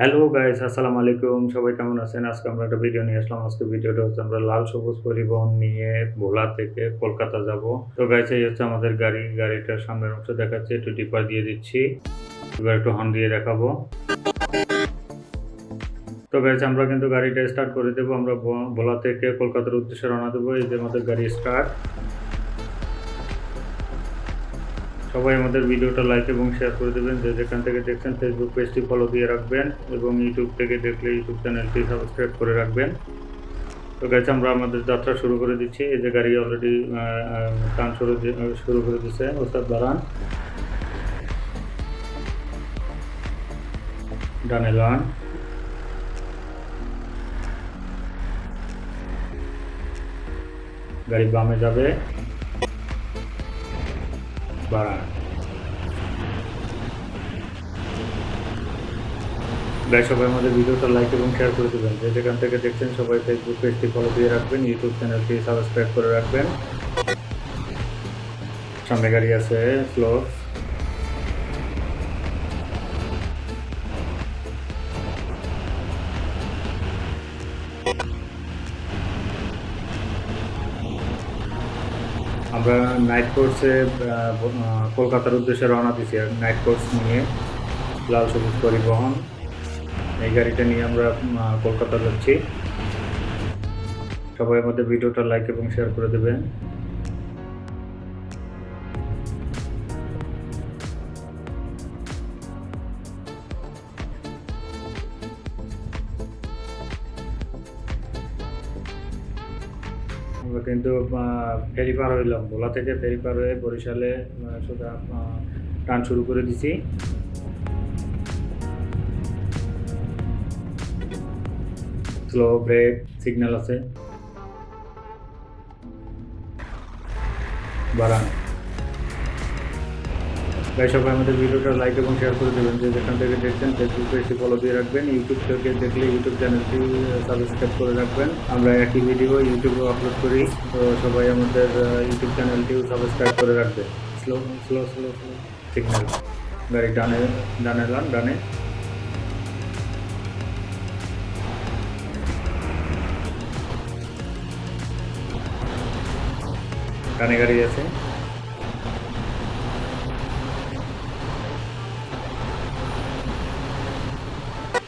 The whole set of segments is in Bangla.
হ্যালো গাইস আসসালামু আলাইকুম সবাই কেমন আছেন? আজকে আমরা একটা ভিডিও নিয়ে আসলাম। আজকে ভিডিওটা হচ্ছে আমরা লাল সবুজ পরিবহন নিয়ে ভোলা থেকে কলকাতা যাব। তো গাইস এই হচ্ছে আমাদের গাড়ি। গাড়িটার সামনের অংশ দেখাচ্ছে, একটু ডিপার দিয়ে দিচ্ছি। এবার একটু হর্ন দিয়ে দেখাবো। তো গাইস আমরা কিন্তু গাড়িটা স্টার্ট করে দেবো। আমরা ভোলা থেকে কলকাতার উদ্দেশ্যে রওনা দেবো। এই যে আমাদের গাড়ি স্টার্ট সবাই আমাদের ভিডিওটা লাইক এবং শেয়ার করে দেবেন। যে যেখান থেকে দেখছেন ফেসবুক পেজটি ফলো দিয়ে রাখবেন এবং ইউটিউব থেকে দেখলে ইউটিউব চ্যানেলটি সাবস্ক্রাইব করে রাখবেন। তো গেছে আমরা আমাদের যাত্রা শুরু করে দিচ্ছি। এই যে গাড়ি অলরেডি টান শুরু শুরু করে দিচ্ছে ওস্তাদ দাঁড়ান ডানে লান। গাড়ি বামে যাবে। বাড়ান দেখ সবাই আমাদের ভিডিওটা লাইক এবং শেয়ার করে দেবেন। যে যেখান থেকে দেখছেন সবাই ফেসবুক পেজটি ফলো দিয়ে রাখবেন ইউটিউব চ্যানেলটি সাবস্ক্রাইব করে রাখবেন। সামনে গাড়ি আছে স্লো আমরা নাইট কোর্সে কলকাতার উদ্দেশ্যে রওনা দিছি নাইট কোর্স নিয়ে লাল সবুজ পরিবহন। এই গাড়িটা নিয়ে আমরা কলকাতা যাচ্ছি। সবাই আমাদের ভিডিওটা লাইক এবং শেয়ার করে দেবেন। কিন্তু ফেরি পার হইলাম। ভোলা থেকে ফেরি পার হয়ে বরিশালে সোজা টান শুরু করে দিছি। স্লো ব্রেক সিগন্যাল আছে। বাড়ান। তাই সবাই আমাদের ভিডিওটা লাইক এবং শেয়ার করে দেবেন। যে যেখান থেকে দেখছেন ফেসবুক পেজটি ফলো দিয়ে রাখবেন। ইউটিউব থেকে দেখলে ইউটিউব চ্যানেলটি সাবস্ক্রাইব করে রাখবেন। আমরা একই ভিডিও ইউটিউবে আপলোড করি। তো সবাই আমাদের ইউটিউব চ্যানেলটিও সাবস্ক্রাইব করে রাখবে। Slow slow slow slow signal গাড়ি ডানে ডানে লান ডানে ডানে গাড়ি আছে।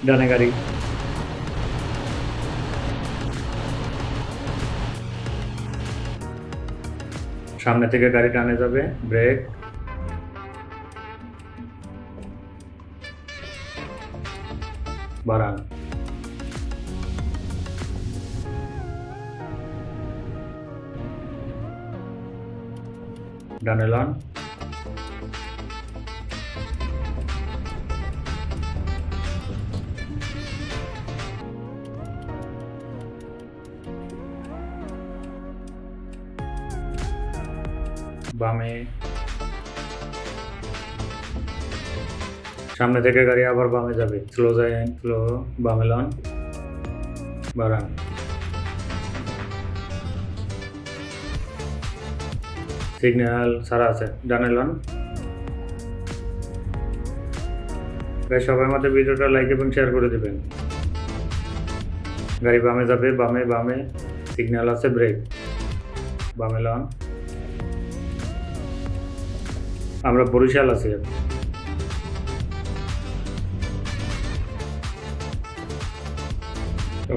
ডানে গাড়ি। সামনে থেকে গাড়ি টানে যাবে ব্রেক। বাড়ান। ডানে লান। বামে। সামনে থেকে গাড়ি আবার বামে যাবে। স্লো যায় স্লো বামে লন বাড়ান সিগন্যাল সারা আছে, ডানে লন। গাড়ি সবাই আমাদের ভিডিওটা লাইক এবং শেয়ার করে দেবেন। গাড়ি বামে যাবে, বামে বামে। সিগন্যাল আছে ব্রেক বামে লন। আমরা বরিশাল আছি।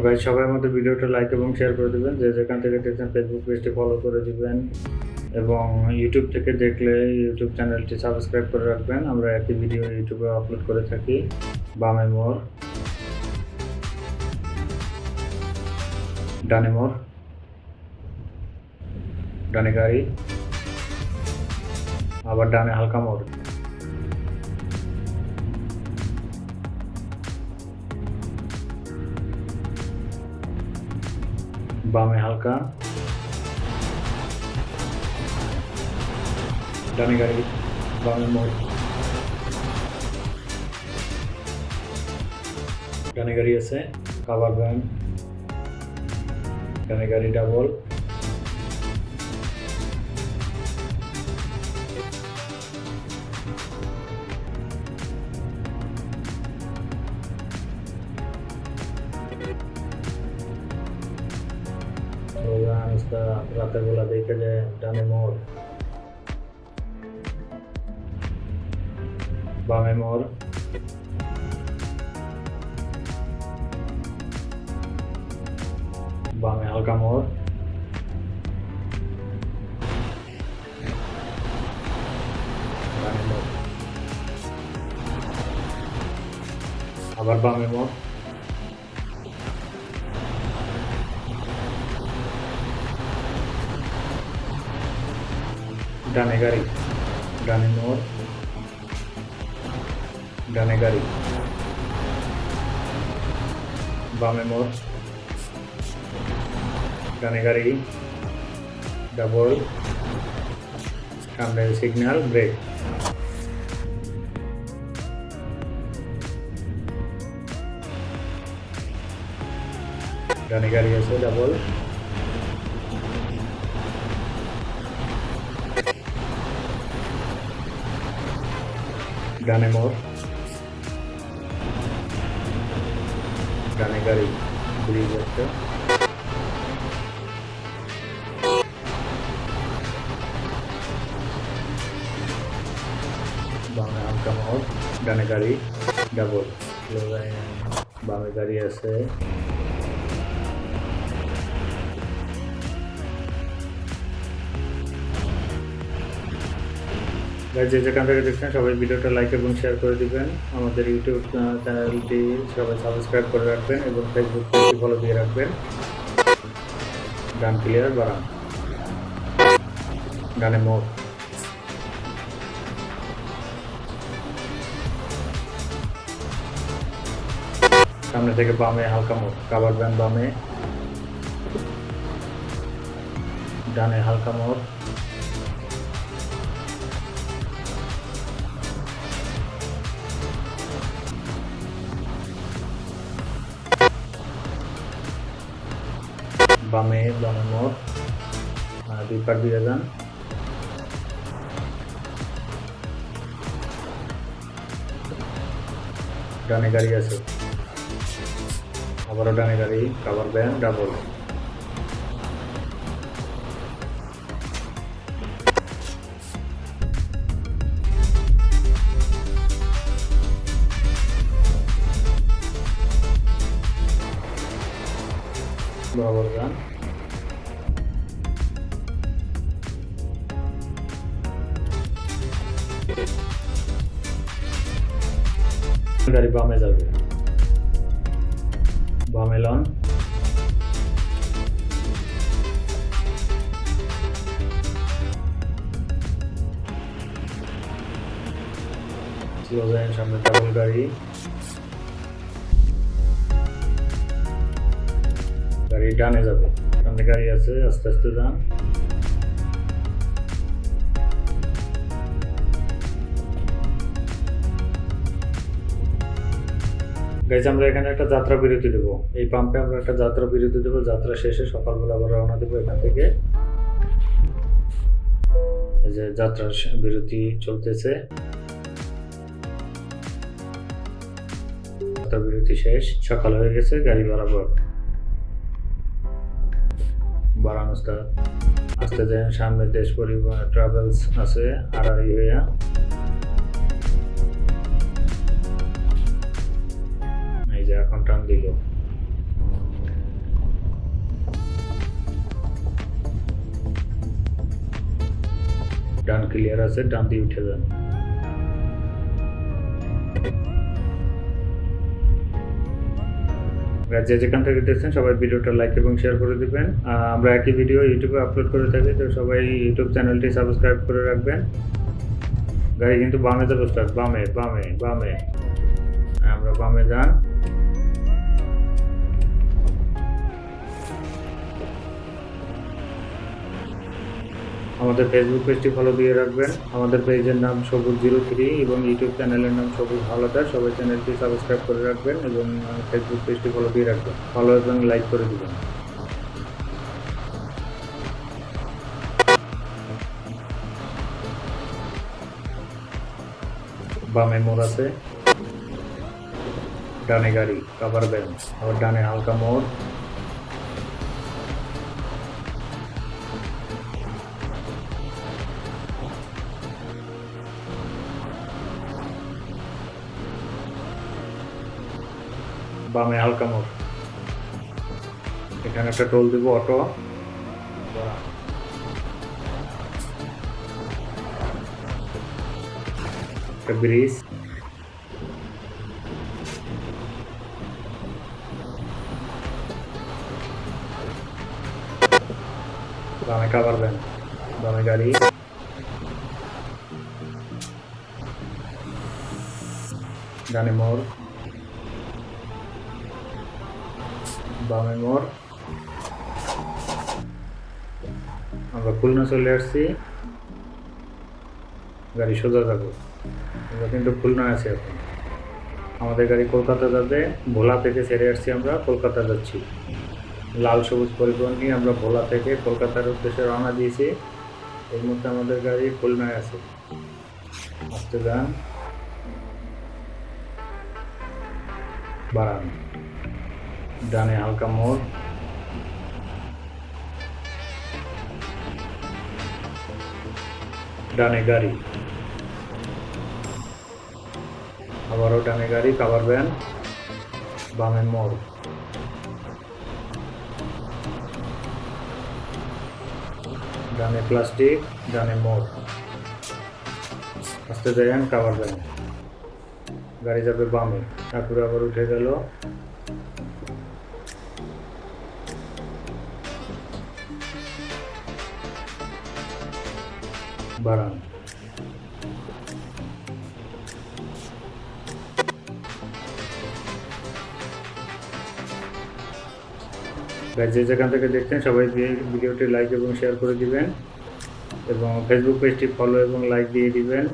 গাইজ সবাই আমাদের ভিডিওটা লাইক এবং শেয়ার করে দেবেন। যে যেখান থেকে দেখছেন ফেসবুক পেজটি ফলো করে দেবেন। এবং ইউটিউব থেকে দেখলে ইউটিউব চ্যানেলটি সাবস্ক্রাইব করে রাখবেন। আমরা একই ভিডিও ইউটিউবে আপলোড করে থাকি। বামে মোর ডানে মোর ডানে গাড়ি। আবার ডানে হালকা মোড়। বামে হালকা। ডানে গাড়ি, বামে মোড়। ডানে গাড়ি আছে কাভার ভ্যান ডানে গাড়ি ডাবল বামে হালকা মোড় আবার বামে মোড় ডানে গাড়ি ডানে মোড় ডানে গাড়ি বামে মোড় ডানে গাড়ি ডাবল সামনে সিগন্যাল ব্রেক ডানে গাড়ি আছে ডাবল ডানে মোড়। ডানে গাড়ি ব্রিজ একটা ডানে গাড়ি ডাবল বামে গাড়ি আছে। যে যেখান থেকে দেখছেন, সবাই ভিডিওটা লাইক এবং শেয়ার করে দিবেন। আমাদের ইউটিউব চ্যানেলটি সবাই সাবস্ক্রাইব করে রাখবেন এবং ফেসবুক পেজটি ফলো দিয়ে রাখবেন। ডান ক্লিয়ার বাড়ান ডানে মোড়। সামনে থেকে বামে হালকা মোড় কাবার ব্যান বামে। ডানে হালকা মোড় বামে বামে মোড় দুই পার দিয়ে যান। ডানে গাড়ি আছে। আবারও ডানে গাড়ি কাভার ব্যান্ড ডাবল ডানে যাবে। সামনে গাড়ি আছে, আস্তে আস্তে যান। গাইজ আমরা এখানে একটা যাত্রা বিরতি দেবো। এই পাম্পে আমরা একটা যাত্রা বিরতি দেবো। যাত্রা শেষে সকালবেলা আবার রওনা দেবো এখান থেকে। যে যাত্রা বিরতি চলতেছে। যাত্রা বিরতি শেষ, সকাল হয়ে গেছে, গাড়ি বরাবর। বারানস্তা আসতে যায় সামনে দেশ পরিবহন ট্রাভেলস আছে আড়াই হইয়া। এই যে এখন টান দিল। ডান ক্লিয়ার আছে, ডান দিয়ে উঠে যান। আর যে যেখান থেকে দেখছেন, সবাই ভিডিওটা লাইক এবং শেয়ার করে দেবেন। আমরা একই ভিডিও ইউটিউবে আপলোড করে থাকি, তো সবাই ইউটিউব চ্যানেলটি সাবস্ক্রাইব করে রাখবেন। গাড়ি কিন্তু বামে যাব স্টার্ট বামে বামে বামে। আমরা বামে যান। আমাদের ফেসবুক পেজটি ফলো দিয়ে রাখবেন। আমাদের পেজের নাম সবুজ জিরো থ্রি এবং ইউটিউব চ্যানেলের নাম সবুজ হাওলাদার সবাই চ্যানেলটি সাবস্ক্রাইব করে রাখবেন এবং ফেসবুক পেজটি ফলো দিয়ে রাখবেন। ফলো এবং লাইক করে দিবেন। বামে মোড় আছে। ডানে গাড়ি কাভার ব্যান আবার ডানে হালকা মোড়। বামে হালকা মোড়। এখানে একটা টোল দিব অটো। একটা ব্রিজ। বামে কাবার ভ্যান বামে গাড়ি। ডানে মোড়। বামে মোড়। আমরা খুলনা চলে আসছি। গাড়ি সোজা যাব। আমরা কিন্তু খুলনা আছি এখন। আমাদের গাড়ি কলকাতা যাবে। ভোলা থেকে ছেড়ে আসছি আমরা, কলকাতা যাচ্ছি। লাল সবুজ পরিবহন নিয়ে আমরা ভোলা থেকে কলকাতার উদ্দেশ্যে রওনা দিয়েছি। এই মুহূর্তে আমাদের গাড়ি খুলনায় আছে। আসতে যান। বাড়ান ডানে হালকা মোড়। ডানে গাড়ি। আবারও ডানে গাড়ি কাভার ভ্যান বামে মোড়। ডানে প্লাস্টিক ডানে মোড়। আস্তে যাইন কাভার ভ্যান গাড়ি যাবে বামে। ঠাকুর আবার উঠে গেল। Guys, যে যেখান থেকে দেখছেন সবাই ভিডিওটি লাইক এবং শেয়ার করে দিবেন। এবং ফেসবুক পেজটি ফলো এবং লাইক দিয়ে দিবেন।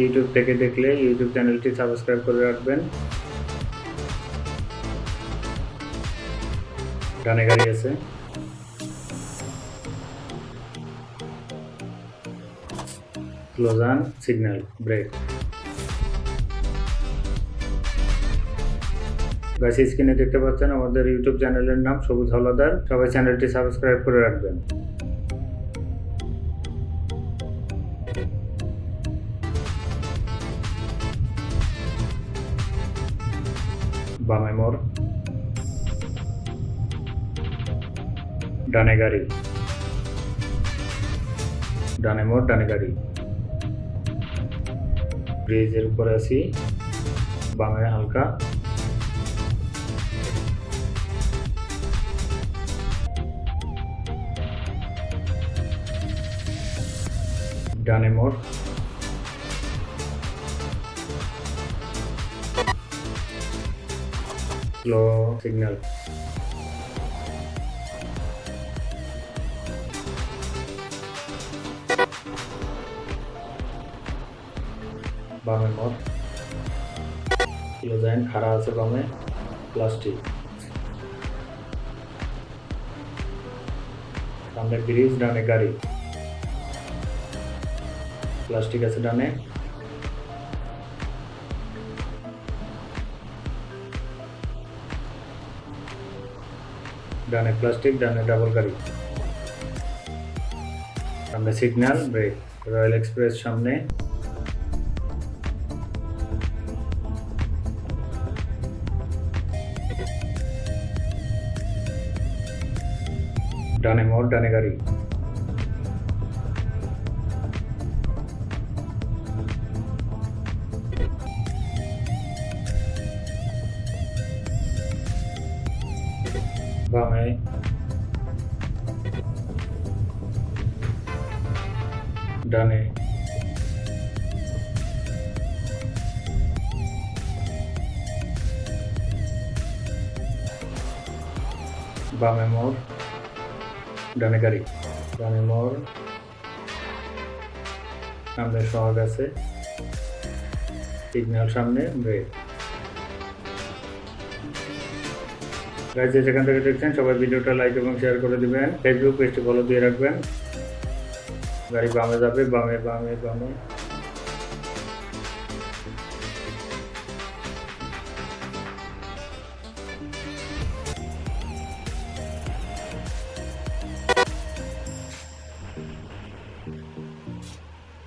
ইউটিউব থেকে দেখলে ইউটিউব চ্যানেলটি সাবস্ক্রাইব করে রাখবেন। ডানে গাড়ি আছে। ক্লোজান সিগন্যাল ব্রেক গাছ স্ক্রিনে দেখতে পাচ্ছেন আমাদের ইউটিউব চ্যানেলের নাম সবুজ হলাদার সবাই চ্যানেলটি সাবস্ক্রাইব করে রাখবেন। বামে মোড়। ডানে গাড়ি। ডানে মোড়, ডানে গাড়ি। ব্রিজের উপরে আছি। বামে হালকা। ডানে মোড় স্লো সিগন্যাল বামে মোড় কিলোজাইন খাড়া আছে বামে প্লাস্টিক সামনে ব্রিজ ডানে গাড়ি প্লাস্টিক আছে ডানে। ডানে প্লাস্টিক, ডানে ডাবল গাড়ি। সামনে সিগন্যাল ব্রেক রয়্যাল এক্সপ্রেস সামনে। ডানে মোড়, ডানে গাড়ি। বামে ডানে বামে মোড় ডানে গাড়ি ডানে মোড় সামনে সহগ আছে। সিগন্যাল সামনে ব্রেক গাইজ যেখান থেকে দেখছেন, সবাই ভিডিওটা লাইক এবং শেয়ার করে দিবেন। ফেসবুক পেজটি ফলো দিয়ে রাখবেন। গাড়ি বামে যাবে, বামে বামে বামে।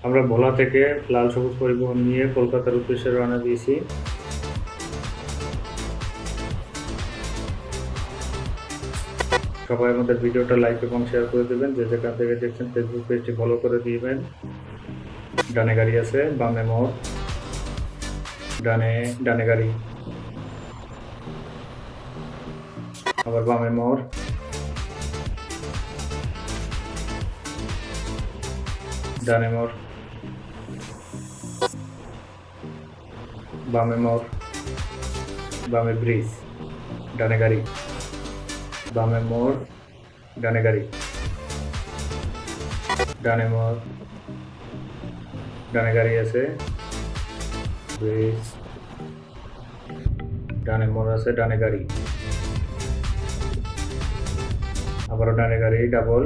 আমরা ভোলা থেকে লাল সবুজ পরিবহন নিয়ে কলকাতার উদ্দেশ্যে রওনা দিয়েছি। সবাই আমাদের ভিডিওটা লাইক এবং শেয়ার করে দেবেন। যে যেখান থেকে দেখছেন ফেসবুক পেজটি ফলো করে দিবেন। ডানে গাড়ি আছে, বামে মোড়। ডানে ডানে গাড়ি। আবার বামে মোড়। ডানে মোড়। বামে মোড়। বামে ব্রিজ ডানে গাড়ি। বামে মোড়, ডানে গাড়ি। ডানে মোড়, ডানে গাড়ি আছে। ব্রিজ ডানে মোড় আছে, ডানে গাড়ি। আবারও ডানে গাড়ি, ডাবল,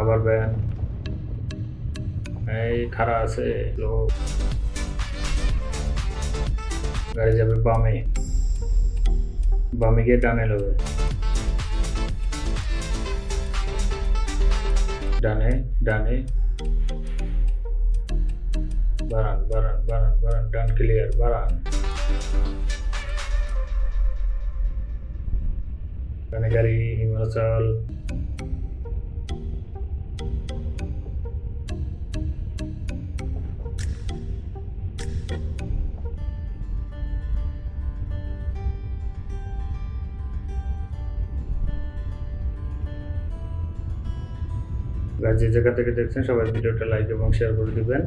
আবার ভ্যান। এই খাড়া আছে গাড়ি যাবে বামে। বামে গিয়ে ডানে লবে ডানে ডানে বারান বারান বারান বারান ডান ক্লিয়ার বারান ডানে গাড়ি হিমাচল আর যে জায়গা থেকে দেখছেন, সবাই ভিডিওটা লাইক এবং শেয়ার করে দিবেন।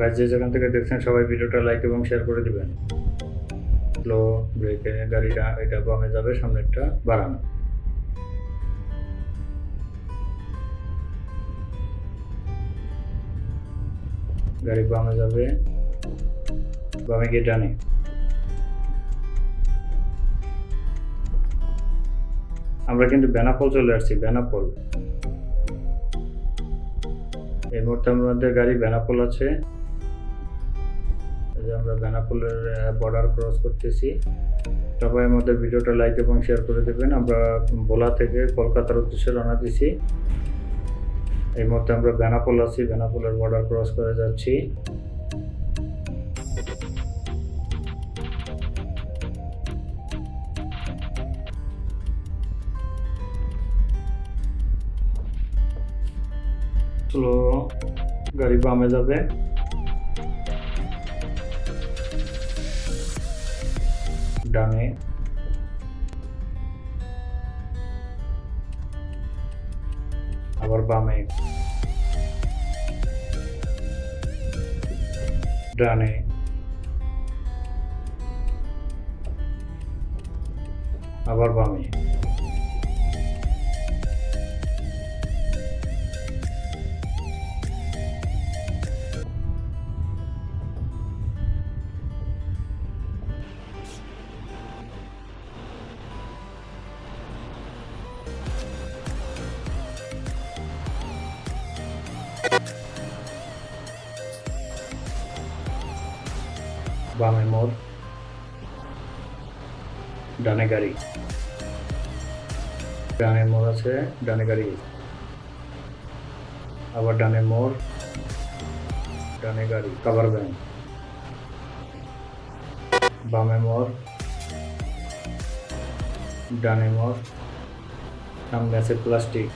গাছ যে যেখান থেকে দেখছেন, সবাই ভিডিওটা লাইক এবং শেয়ার করে দিবেন। স্লো ব্রেকে গাড়িটা, এটা বামে যাবে সামনেরটা বাড়ানো গাড়ি বামে যাবে। বামে গিয়ে ডানে। আমরা কিন্তু বেনাপোল চলে আসছি, বেনাপোল। এই মুহূর্তে আমাদের গাড়ি বেনাপোল আছে। আমরা বেনাপোলের বর্ডার ক্রস করতেছি। সবাই আমাদের ভিডিওটা লাইক এবং শেয়ার করে দেবেন। আমরা ভোলা থেকে কলকাতার উদ্দেশ্যে রওনা দিছি। এই মুহূর্তে আমরা বেনাপোল আছি বেনাপোলের বর্ডার ক্রস করে যাচ্ছি। গাড়ি বামে যাবে। ডানে। বামে। ডানে। আবার বামে। বামে মোড় ডানে গাড়ি। ডানে মোড় আছে, ডানে গাড়ি। আবার ডানে মোড় ডানে গাড়ি। কাভার ভ্যান বামে মোড় ডানে মোড় সামনে আছে প্লাস্টিক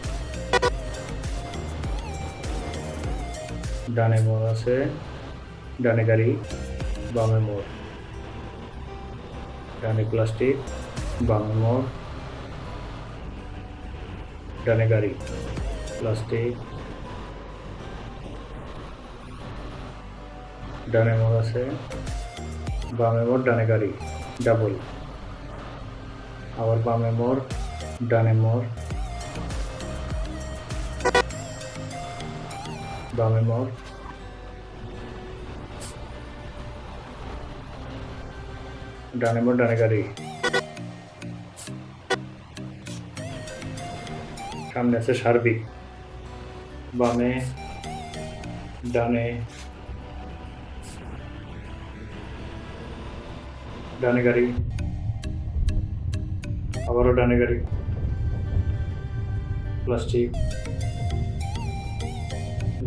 ডানে মোড় আছে, ডানে গাড়ি। বামে মোড়। ডানে প্লাস্টিক বামে মোড়। ডানে গাড়ি প্লাস্টিক ডানে মোড় আছে, বামে মোড়, ডানে গাড়ি ডাবল আবার বামে মোড়, ডানে মোড়। বামে মোড় ডানে মোড় ডানে গাড়ি। সামনে আছে সার্বিক। বামে, ডানে ডানে গাড়ি। আবারও ডানে গাড়ি। প্লাস্টিক।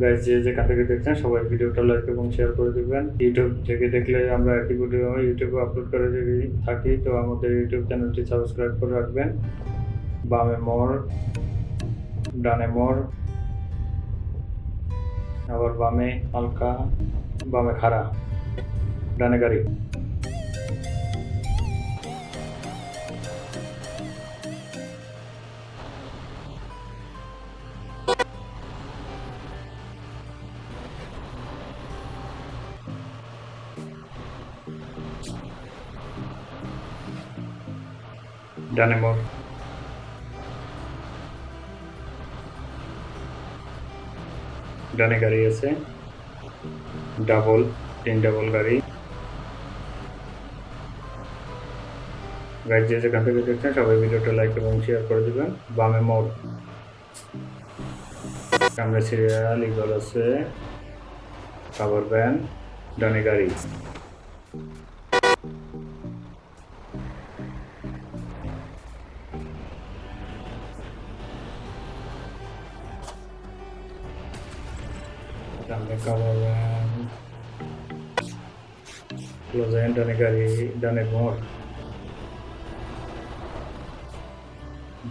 গাইজ যে যে থেকে দেখছেন, সবাই ভিডিওটা লাইক এবং শেয়ার করে দেবেন। ইউটিউব থেকে দেখলে আমরা একটি ভিডিও ইউটিউবে আপলোড করে থাকি, তো আমাদের ইউটিউব চ্যানেলটি সাবস্ক্রাইব করে রাখবেন। বামে মোর ডানে মোর আবার বামে হালকা, বামে খাড়া, ডানে গাড়ি। ডানে মোড় ডানে গাড়ি আছে। ডাবল, তিন ডাবল গাড়ি। গাড়ি যে যেখান থেকে দেখছেন, সবাই ভিডিওটা লাইক এবং শেয়ার করে দেবেন। বামে মোড়। সামনে সিরিয়াল ইগল আছে। কাভার ভ্যান ডানে গাড়ি।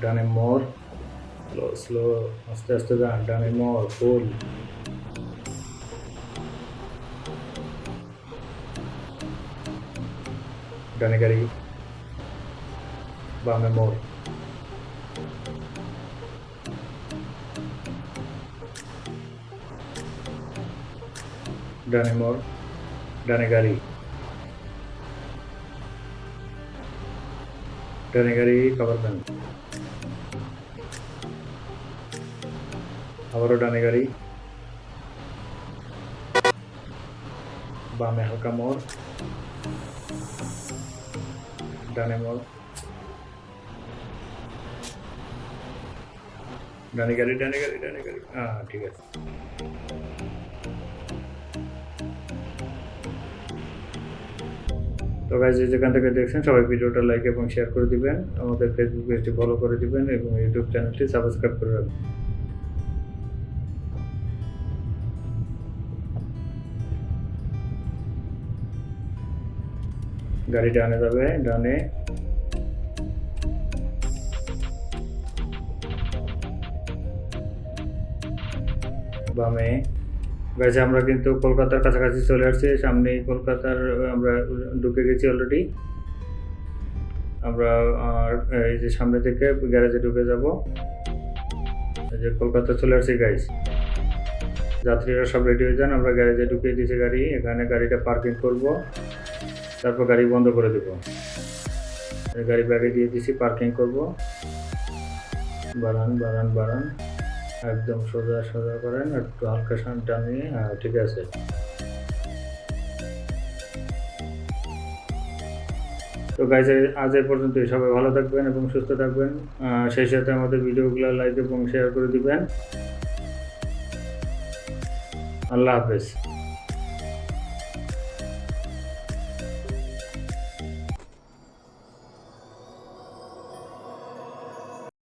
ডানে মোড় স্লো স্লো আস্তে আস্তে যান ডানে মোড় ফুল ডানে গাড়ি বামে মোড় ডানে মোড় ডানে গাড়ি ডানে গাড়ি কভার দেন। আবারও ডানে গাড়ি। বামে হালকা মোড়। ডানে মোড়। ডানে গাড়ি ডানে গাড়ি ডানে গাড়ি। হ্যাঁ ঠিক আছে। তো গাইজ যেখান থেকে দেখছেন, সবাই ভিডিওটা লাইক এবং শেয়ার করে দিবেন। আমাদের ফেসবুক পেজটি ফলো করে দিবেন এবং ইউটিউব চ্যানেলটি সাবস্ক্রাইব করে রাখবেন। গাড়ি ডানে যাবে, ডানে। বামে। গেছে আমরা কিন্তু কলকাতার কাছাকাছি চলে আসছি সামনে কলকাতার, আমরা ঢুকে গেছি অলরেডি আমরা এই যে সামনে থেকে গ্যারেজে ঢুকে যাব। এই যে কলকাতা চলে আসছি গাইজ যাত্রীরা সব রেডি হয়ে যান, আমরা গ্যারেজে ঢুকিয়ে দিয়েছি গাড়ি। এখানে গাড়িটা পার্কিং করব। তারপর গাড়ি বন্ধ করে দেব। গাড়ি ব্যাগে দিয়ে দিছি পার্কিং করব। বাড়ান বাড়ান বাড়ান। একদম সোজা সোজা করেন, একটু হালকা সান নিয়ে হ্যাঁ ঠিক আছে। তো গাইজ আজ এ পর্যন্ত সবাই ভালো থাকবেন এবং সুস্থ থাকবেন। সেই সাথে আমাদের ভিডিওগুলো লাইক এবং শেয়ার করে দিবেন। আল্লাহ হাফেজ।